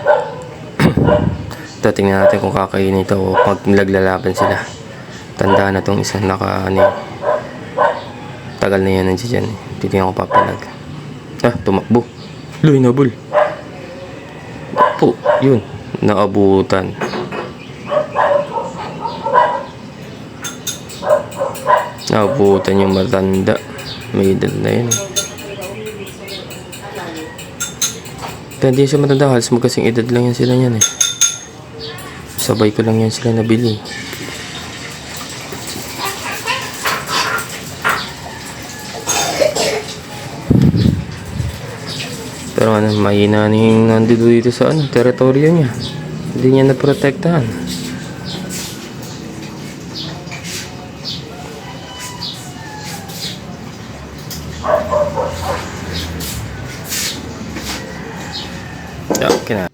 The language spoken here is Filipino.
Ito, tingnan natin kung kakainin ito o pag naglalaban sila. Tanda na tong isang naka, ano. Tagal na yan nandiyan dyan. Titingnan ko papalag. Ah, tumakbo. Luy, nabul. Po, yun. Naabutan. Naabutan yung matanda. May edad na yun. eh. Kaya hindi siya matanda. Halos magkasing edad lang yan sila yan eh. Sabay ko lang yan sila nabili. Pero ano, mahina na nandito dito sa ano, teritoryo niya. Hindi niya naprotektahan. Okay na.